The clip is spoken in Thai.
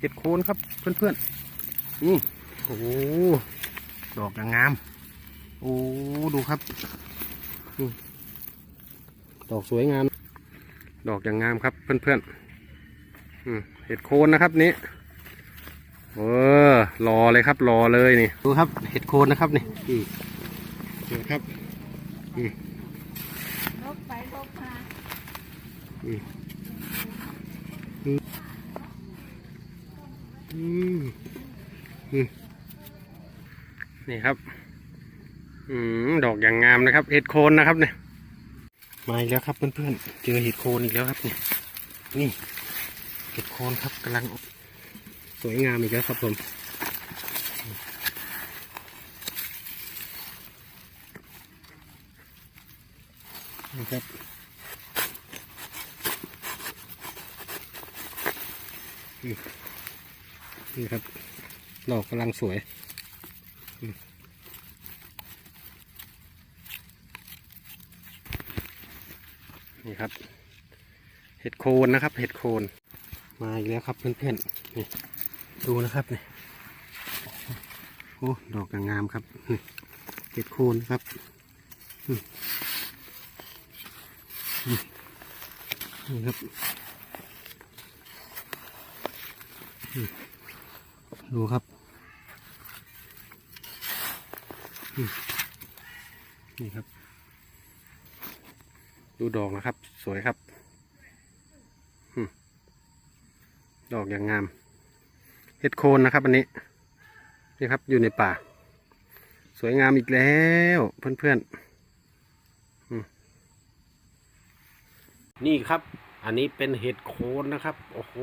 เห็ดโคนครับเพื่อนๆนี่โอ้โหดอกอย่างงามโอ้ดูครับอืมดอกสวยงาม ดอกอย่างงามครับเพื่อนๆอืมเห็ดโคนนะครับนี้เออรอเลยครับรอเลยนี่ดูครับ เห็ดโคนนะครับนี่อืมนี่ครับลบไปลบมาอืมอืม นี่ครับ อืมดอกอย่างงามนะครับ เห็ดโคนนะครับเนี่ย มาอีกแล้วครับเพื่อนๆ เจอเห็ดโคนอีกแล้วครับเนี่ย นี่ เห็ดโคนครับกำลังสวยงามอีกแล้วครับผมนี่ครับ นี่ครับดอกกำลังสวยนี่ครับ เห็ดโคนนะครับ เห็ดโคนมาอีกแล้วครับเพื่อนๆนี่ดูนะครับนี่โอ้ดอกอย่างงามครับเห็ดโคนครับนี่ครับ ดูครับ นี่ครับ ดูดอกนะครับ สวยครับ ดอกอย่างงามเห็ดโคนนะครับ อันนี้ นี่ครับอยู่ในป่า สวยงามอีกแล้วเพื่อนๆนี่ครับ อันนี้เป็นเห็ดโคนนะครับ โอ้โห